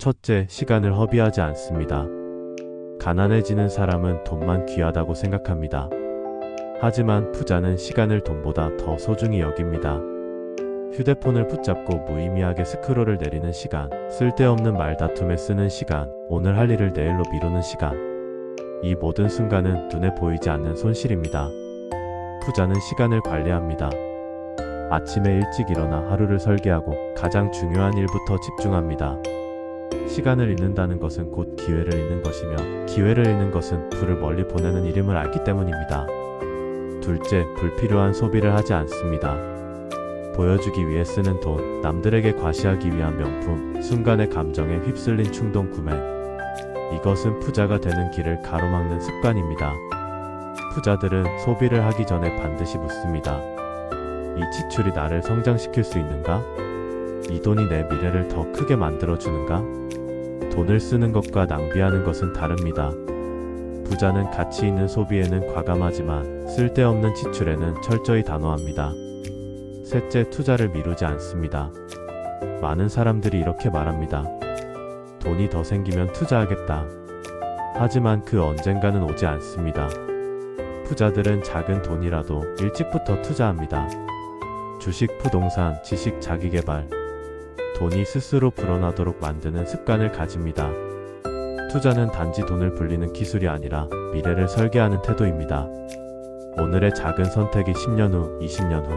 첫째, 시간을 허비하지 않습니다. 가난해지는 사람은 돈만 귀하다고 생각합니다. 하지만 부자는 시간을 돈보다 더 소중히 여깁니다. 휴대폰을 붙잡고 무의미하게 스크롤을 내리는 시간, 쓸데없는 말다툼에 쓰는 시간, 오늘 할 일을 내일로 미루는 시간. 이 모든 순간은 눈에 보이지 않는 손실입니다. 부자는 시간을 관리합니다. 아침에 일찍 일어나 하루를 설계하고 가장 중요한 일부터 집중합니다. 시간을 잃는다는 것은 곧 기회를 잃는 것이며 기회를 잃는 것은 불을 멀리 보내는 일임을 알기 때문입니다. 둘째, 불필요한 소비를 하지 않습니다. 보여주기 위해 쓰는 돈, 남들에게 과시하기 위한 명품, 순간의 감정에 휩쓸린 충동 구매. 이것은 부자가 되는 길을 가로막는 습관입니다. 부자들은 소비를 하기 전에 반드시 묻습니다. 이 지출이 나를 성장시킬 수 있는가? 이 돈이 내 미래를 더 크게 만들어주는가? 돈을 쓰는 것과 낭비하는 것은 다릅니다. 부자는 가치 있는 소비에는 과감하지만 쓸데없는 지출에는 철저히 단호합니다. 셋째, 투자를 미루지 않습니다. 많은 사람들이 이렇게 말합니다. 돈이 더 생기면 투자하겠다. 하지만 그 언젠가는 오지 않습니다. 부자들은 작은 돈이라도 일찍부터 투자합니다. 주식, 부동산, 지식, 자기개발. 돈이 스스로 불어나도록 만드는 습관을 가집니다. 투자는 단지 돈을 불리는 기술이 아니라 미래를 설계하는 태도입니다. 오늘의 작은 선택이 10년 후, 20년 후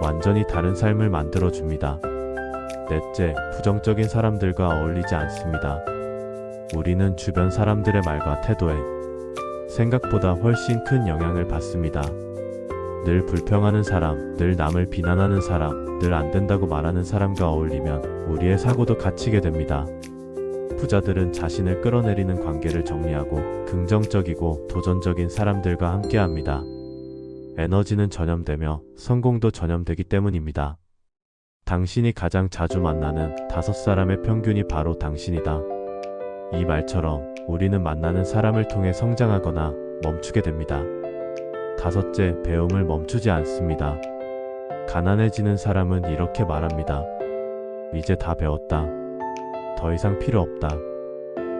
완전히 다른 삶을 만들어 줍니다. 넷째, 부정적인 사람들과 어울리지 않습니다. 우리는 주변 사람들의 말과 태도에 생각보다 훨씬 큰 영향을 받습니다. 늘 불평하는 사람, 늘 남을 비난하는 사람, 늘 안 된다고 말하는 사람과 어울리면 우리의 사고도 갇히게 됩니다. 부자들은 자신을 끌어내리는 관계를 정리하고 긍정적이고 도전적인 사람들과 함께 합니다. 에너지는 전염되며 성공도 전염되기 때문입니다. 당신이 가장 자주 만나는 다섯 사람의 평균이 바로 당신이다. 이 말처럼 우리는 만나는 사람을 통해 성장하거나 멈추게 됩니다. 다섯째, 배움을 멈추지 않습니다. 가난해지는 사람은 이렇게 말합니다. 이제 다 배웠다. 더 이상 필요 없다.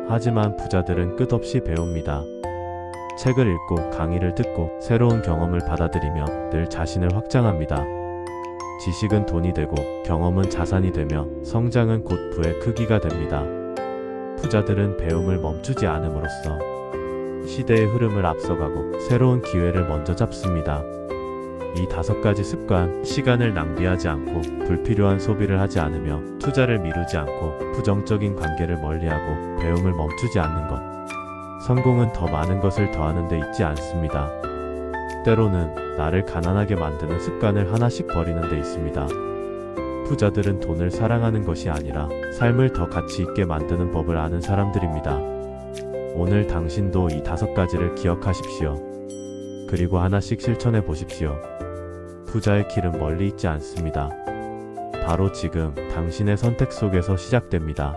하지만 부자들은 끝없이 배웁니다. 책을 읽고 강의를 듣고 새로운 경험을 받아들이며 늘 자신을 확장합니다. 지식은 돈이 되고 경험은 자산이 되며 성장은 곧 부의 크기가 됩니다. 부자들은 배움을 멈추지 않음으로써 시대의 흐름을 앞서가고 새로운 기회를 먼저 잡습니다. 이 다섯 가지 습관, 시간을 낭비하지 않고 불필요한 소비를 하지 않으며 투자를 미루지 않고 부정적인 관계를 멀리하고 배움을 멈추지 않는 것. 성공은 더 많은 것을 더하는 데 있지 않습니다. 때로는 나를 가난하게 만드는 습관을 하나씩 버리는 데 있습니다. 부자들은 돈을 사랑하는 것이 아니라 삶을 더 가치 있게 만드는 법을 아는 사람들입니다. 오늘 당신도 이 다섯 가지를 기억하십시오. 그리고 하나씩 실천해 보십시오. 부자의 길은 멀리 있지 않습니다. 바로 지금 당신의 선택 속에서 시작됩니다.